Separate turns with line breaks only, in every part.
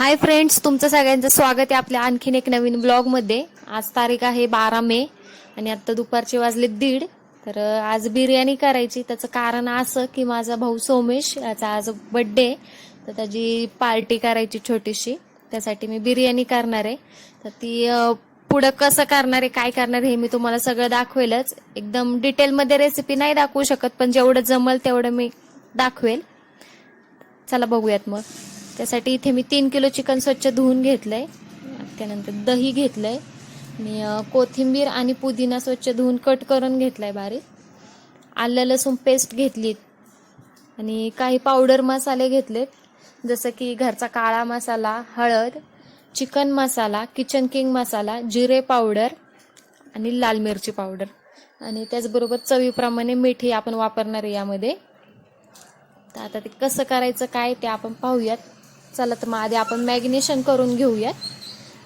Hi friends तुमचं सगळ्यांचं स्वागत आहे आपल्या आणखीन एक नवीन ब्लॉगमध्ये. आज तारीख आहे बारा मे आणि आत्ता दुपारचे वाजले दीड. तर आज बिर्याणी करायची. त्याचं कारण असं की माझा भाऊ सोमेश याचा आज बड्डे तर त्याची पार्टी करायची छोटीशी. त्यासाठी मी बिर्याणी करणार आहे. तर ती पुढं कसं करणार आहे काय करणार हे मी तुम्हाला सगळं दाखवेलच. एकदम डिटेलमध्ये रेसिपी नाही दाखवू शकत पण जेवढं जमल तेवढं मी दाखवेल. चला बघूयात मग. त्यासाठी इथे मी तीन किलो चिकन स्वच्छ धुवून घेतलंय. त्यानंतर दही घेतलंय. आणि कोथिंबीर आणि पुदिना स्वच्छ धुवून कट करून घेतलाय बारीक. आलं लसूण पेस्ट घेतली आणि काही पावडर मसाले घेतलेत. जसं की घरचा काळा मसाला हळद चिकन मसाला किचन किंग मसाला जिरे पावडर आणि लाल मिरची पावडर. आणि त्याचबरोबर चवीप्रमाणे मीठ आपण वापरणार आहे यामध्ये. तर आता ते कसं करायचं काय ते आपण पाहूयात. चला तर मग आधी आपण मॅग्नेशन करून घेऊयात.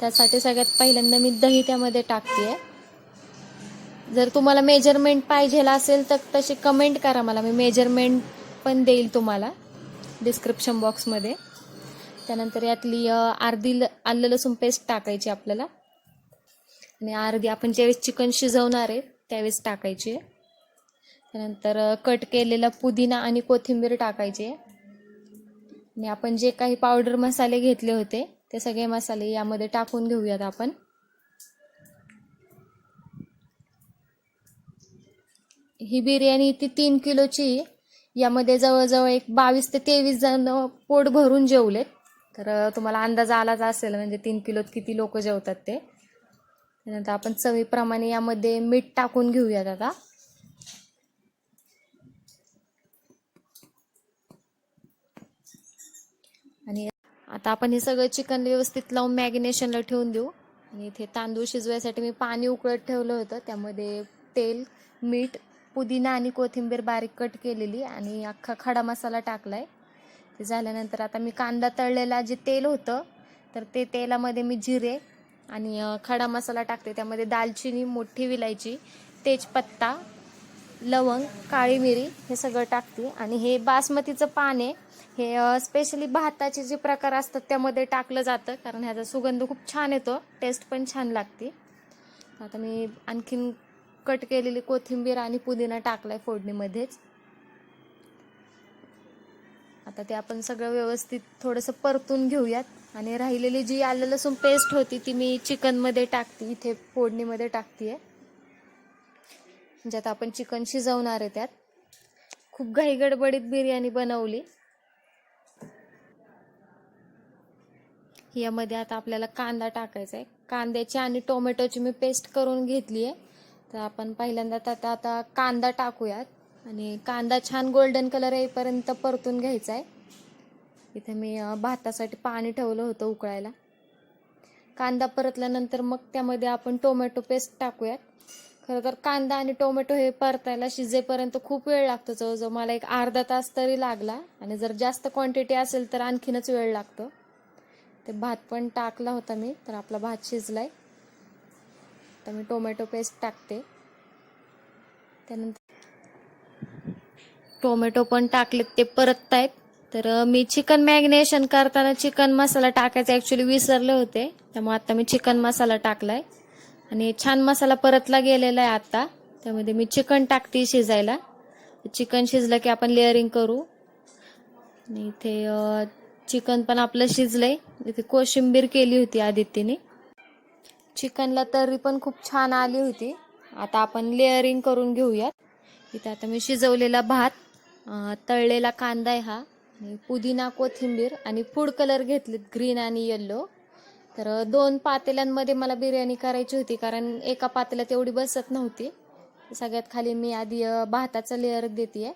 त्यासाठी सगळ्यात पहिल्यांदा मी दही त्यामध्ये टाकते. जर तुम्हाला मेजरमेंट पाहिजे असेल तर तशी कमेंट करा मला. मी मेजरमेंट पण देईल तुम्हाला डिस्क्रिप्शन बॉक्समध्ये त्यानंतर यातली अर्धी ल आलं लसूण पेस्ट टाकायची आपल्याला. आणि अर्धी आपण ज्यावेळेस चिकन शिजवणार आहे त्यावेळेस टाकायची आहे. त्यानंतर कट केलेला पुदिना आणि कोथिंबीर टाकायची आहे. आणि आपण जे काही पावडर मसाले घेतले होते ते सगळे मसाले यामध्ये टाकून घेऊयात आपण. ही बिर्याणी ती तीन किलोची यामध्ये जवळजवळ एक बावीस ते तेवीस जण पोट भरून जेवलेत. तर तुम्हाला अंदाज आलाच असेल म्हणजे तीन किलोत किती लोक जेवतात ते. त्यानंतर आपण चवीप्रमाणे यामध्ये मीठ टाकून घेऊयात आता. आणि आता आपण हे सगळं चिकन व्यवस्थित लावून मॅगिनेशनला ठेवून देऊ. आणि इथे तांदूळ शिजवायसाठी मी पाणी उकळत ठेवलं होतं. त्यामध्ये तेल मीठ पुदिना आणि कोथिंबीर बारीक कट केलेली आणि अख्खा खडा मसाला टाकलाय. ते झाल्यानंतर आता मी कांदा तळलेला जे तेल होतं तर ते तेलामध्ये मी जिरे आणि खडा मसाला टाकते. त्यामध्ये दालचिनी मोठी विलायची तेजपत्ता लवंग काळी मिरी हे सगळं टाकते. आणि हे बासमतीचं पान आहे. हे स्पेशली भाताचे जे प्रकार असतात त्यामध्ये टाकलं जातं. कारण ह्याचा सुगंध खूप छान येतो. टेस्ट पण छान लागते. आता मी आणखीन कट केलेली कोथिंबीर आणि पुदिना टाकलाय फोडणीमध्येच. आता ते आपण सगळं व्यवस्थित थोडंसं परतून घेऊयात. आणि राहिलेली जी आलं लसूण पेस्ट होती ती मी चिकनमध्ये टाकते. इथे फोडणीमध्ये टाकते ज्यात आपण चिकन शिजवणार आहे त्यात. खूप घाई गडबडीत बिर्याणी बनवली. यामध्ये आता आपल्याला कांदा टाकायचा आहे. कांद्याची आणि टोमॅटोची मी पेस्ट करून घेतली आहे. तर आपण पहिल्यांदा त्यात आता कांदा टाकूयात. आणि कांदा छान गोल्डन कलर येईपर्यंत परतून घ्यायचा आहे. इथे मी भातासाठी पाणी ठेवलं होतं उकळायला. कांदा परतल्यानंतर मग त्यामध्ये आपण टोमॅटो पेस्ट टाकूयात. खरं तर कांदा आणि टोमॅटो हे परतायला शिजेपर्यंत खूप वेळ लागतो जवळजवळ. मला एक अर्धा तास तरी लागला. आणि जर जास्त क्वांटिटी असेल तर आणखीनच वेळ लागतो. ते भात पण टाकला होता मी तर आपला भात शिजलाय. तर मी टोमॅटो पेस्ट टाकते. त्यानंतर टोमॅटो पण टाकलेत ते परततायत. तर मी चिकन मॅग्नेशन करताना चिकन मसाला टाकायचा ॲक्च्युली विसरले होते. त्यामुळे आता मी चिकन मसाला टाकलाय. आणि छान मसाला परतला गेलेला आहे आता. त्यामध्ये मी चिकन टाकते शिजायला. चिकन शिजलं की आपण लेअरिंग करू. आणि इथे चिकन पण आपलं शिजलंय. इथे कोशिंबीर केली होती आदित्यने. चिकनला तर्री पण खूप छान आली होती. आता आपण लेअरिंग करून घेऊयात. इथे आता मी शिजवलेला भात. तळलेला कांदा आहे हा. आणि पुदिना कोथिंबीर आणि फूड कलर घेतलेत ग्रीन आणि येल्लो. तर दोन पातेल्यांमध्ये मला बिर्याणी करायची होती कारण एका पातेल्यात एवढी बसत नव्हती. सगळ्यात खाली मी आधी भाताचा भाताचं लेअर देते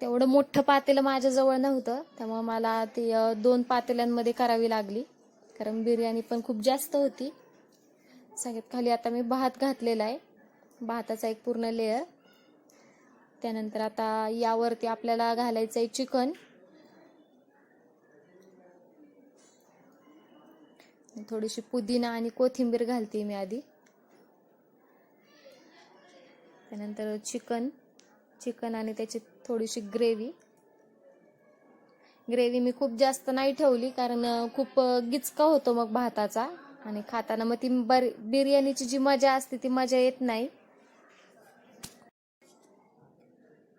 तेवढं मोठं पातेलं माझ्याजवळ नव्हतं त्यामुळे मला ती दोन पातेल्यांमध्ये करावी लागली. कारण बिर्याणी पण खूप जास्त होती. सगळ्यात खाली आता मी भात घातलेला आहे. भाताचा एक पूर्ण लेअर त्यानंतर आता यावरती आपल्याला घालायचं आहे चिकन. थोडीशी पुदिना आणि कोथिंबीर घालते मी आधी. त्यानंतर चिकन चिकन आणि त्याची थोडीशी ग्रेव्ही. ग्रेव्ही मी खूप जास्त नाही ठेवली कारण खूप गिचका होतो मग भाताचा आणि खाताना मग ती बर बिर्याणीची जी मजा असते ती मजा येत नाही.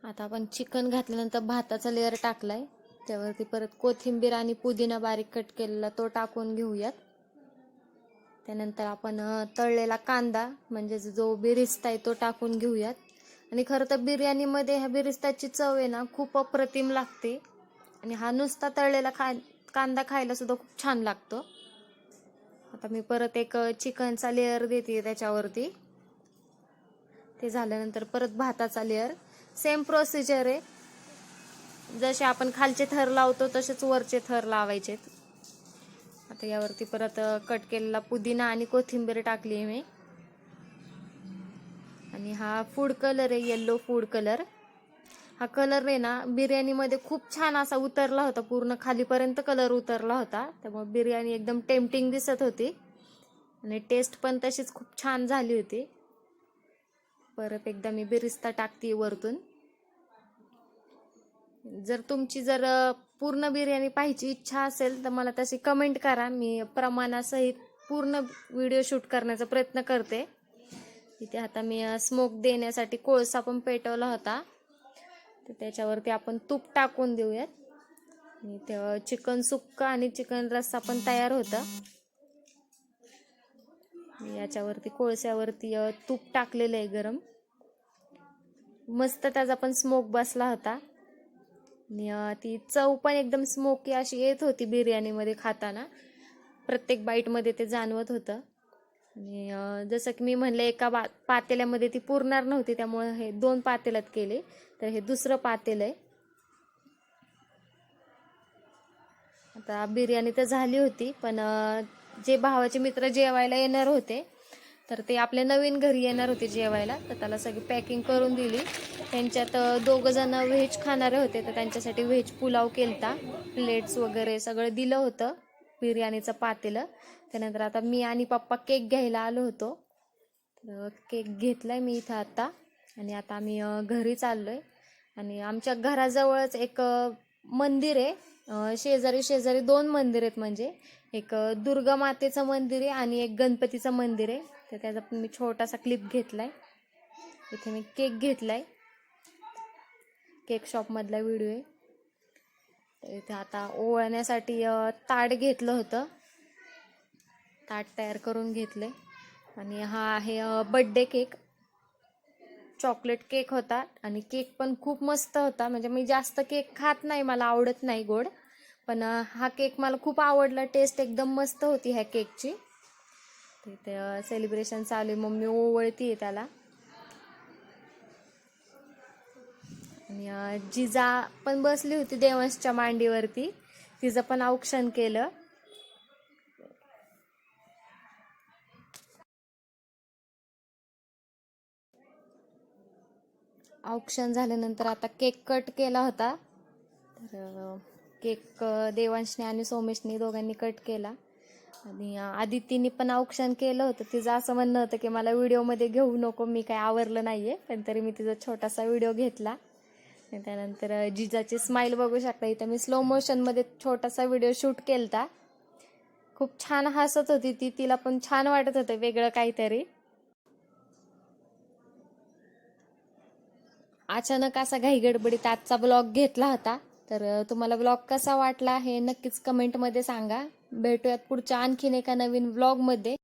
आता आपण चिकन घातल्यानंतर भाताचा लेअर टाकलाय. त्यावरती परत कोथिंबीर आणि पुदिना बारीक कट केलेला तो टाकून घेऊयात. त्यानंतर आपण तळलेला कांदा म्हणजे जो बिरिस्ता आहे तो टाकून घेऊयात. आणि खरं तर बिर्याणीमध्ये ह्या बिरिस्ताची चव आहे ना खूप अप्रतिम लागते. आणि हा नुसता तळलेला खा कांदा खायला सुद्धा खूप छान लागतो. आता मी परत एक चिकनचा लेअर देते त्याच्यावरती. ते झाल्यानंतर परत भाताचा लेअर सेम प्रोसिजर आहे. जसे आपण खालचे थर लावतो तसेच वरचे थर लावायचे आता यावरती परत कट केलेला पुदिना आणि कोथिंबीर टाकली आहे मी. आणि हा फूड कलर आहे येल्लो फूड कलर हा कलर आहे ना बिर्याणीमध्ये खूप छान असा उतरला होता पूर्ण खालीपर्यंत कलर उतरला होता. त्यामुळे बिर्याणी एकदम टेम्पटिंग दिसत होती. आणि टेस्ट पण तशीच खूप छान झाली होती. परत एकदा मी बिरिस्ता टाकते वरतून. जर तुमची जर पूर्ण बिर्याणी पाहायची इच्छा असेल तर मला तशी कमेंट करा. मी प्रमाणासहित पूर्ण व्हिडिओ शूट करण्याचा प्रयत्न करते. इथे आता मी स्मोक देण्यासाठी कोळसा पण पेटवला होता. तर त्याच्यावरती आपण तूप टाकून देऊयात. आणि चिकन सुक्का आणि चिकन रस्सा पण तयार होता. याच्यावरती कोळस्यावरती तूप टाकलेलं आहे गरम. मस्त त्याचा पण स्मोक बसला होता. ती चव पण एकदम स्मोकी अशी येत होती बिर्याणीमध्ये खाताना. प्रत्येक बाईटमध्ये ते जाणवत होतं. आणि जसं की मी म्हणलं एका बा पातेल्यामध्ये ती पुरणार नव्हती त्यामुळे हे दोन पातेल्यात केले. तर हे दुसरं पातेलं आहे. आता बिर्याणी तर झाली होती पण जे भावाचे मित्र जेवायला येणार होते तर ते आपल्या नवीन घरी येणार होते जेवायला तर त्याला सगळी पॅकिंग करून दिली. त्यांच्यात दोघं जण व्हेज खाणारे होते तर त्यांच्यासाठी व्हेज पुलाव केलता. प्लेट्स वगैरे सगळं दिलं होतं बिर्याणीचं पातेलं. त्यानंतर आता मी आणि पप्पा केक घ्यायला आलो होतो. तर केक घेतलाय मी इथं आत्ता आणि आता आम्ही घरी चाललो आहे आणि आमच्या घराजवळच एक मंदिर आहे. शेजारी शेजारी दोन मंदिर आहेत म्हणजे. एक दुर्गा मातेचं मंदिर आहे आणि एक गणपतीचं मंदिर आहे. तर त्याचा पण मी छोटासा क्लिप घेतलाय. इथे मी केक घेतलाय. केक शॉपमधला व्हिडिओ आहे. तर इथे आता ओळण्यासाठी ताट घेतलं होतं. ताट तयार करून घेतले आणि हा आहे बड्डे केक चॉकलेट केक होता आणि केक पण खूप मस्त होता. म्हणजे मी जास्त केक खात नाही मला आवडत नाही गोड. पण हा केक मला खूप आवडला. टेस्ट एकदम मस्त होती ह्या केकची तिथे सेलिब्रेशन चालू आहे. मम्मी ओवळती आहे त्याला. आणि जिजा पण बसली होती देवंशच्या मांडीवरती. तिचं पण औक्षण केलं. औक्षण झाल्यानंतर आता केक कट केला होता. तर केक देवांशने आणि सोमेशने दोघांनी कट केला. आणि आदितीने पण औक्षण केलं होतं. तिचं असं म्हणणं होतं की मला व्हिडिओमध्ये घेऊ नको मी काय आवरलं नाहीये पण तरी मी तिचा छोटासा व्हिडिओ घेतला. त्यानंतर जिजाची स्माईल बघू शकता. इथं मी स्लो मोशनमध्ये छोटासा व्हिडिओ शूट केलता. खूप छान हसत होती ती. तिला पण छान वाटत होतं वेगळं काहीतरी. अचानक असा घाईगडबडीत आजचा ब्लॉग घेतला होता. तर तुम्हाला ब्लॉग कसा वाटला हे नक्कीच कमेंटमध्ये सांगा. भेटूयात पुढच्या आणखीन एका नवीन ब्लॉगमध्ये